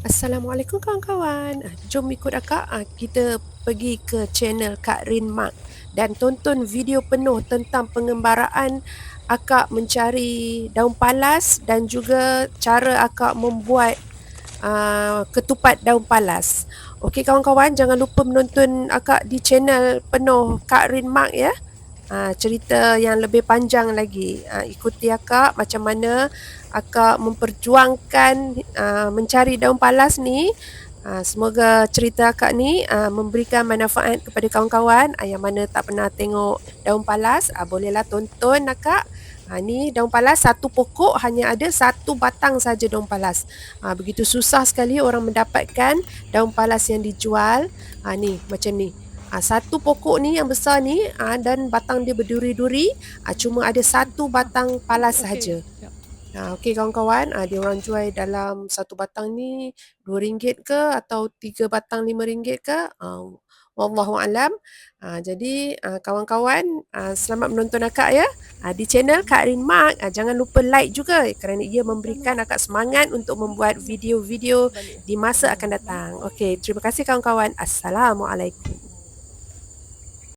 Assalamualaikum kawan-kawan. Ah, Jom ikut akak ah, kita pergi ke channel Kak Rin Mak dan tonton video penuh tentang pengembaraan akak mencari daun palas dan juga cara akak membuat uh, ketupat daun palas. Okey kawan-kawan jangan lupa menonton akak di channel penuh Kak Rin Mak ya. Uh, cerita yang lebih panjang lagi. Uh, ikuti akak macam mana akak memperjuangkan uh, mencari daun palas ni. Uh, semoga cerita akak ni uh, memberikan manfaat kepada kawan-kawan uh, yang mana tak pernah tengok daun palas. Uh, bolehlah tonton akak. Ha, ni daun palas satu pokok hanya ada satu batang saja daun palas. Ha, begitu susah sekali orang mendapatkan daun palas yang dijual. Ha, ni macam ni. Ha, satu pokok ni yang besar ni ha, dan batang dia berduri-duri. Ha, cuma ada satu batang palas sahaja. Okay. Yep. Ha, Okey kawan-kawan, ha, dia orang jual dalam satu batang ni RM2 ke atau tiga batang RM5 ke? Ha, Wallahu alam. Ha, jadi ha, kawan-kawan ha, selamat menonton akak ya. Ha, di channel Kak Rin Mak. Ha, jangan lupa like juga kerana ia memberikan akak semangat untuk membuat video-video di masa akan datang. Okey, terima kasih kawan-kawan. Assalamualaikum.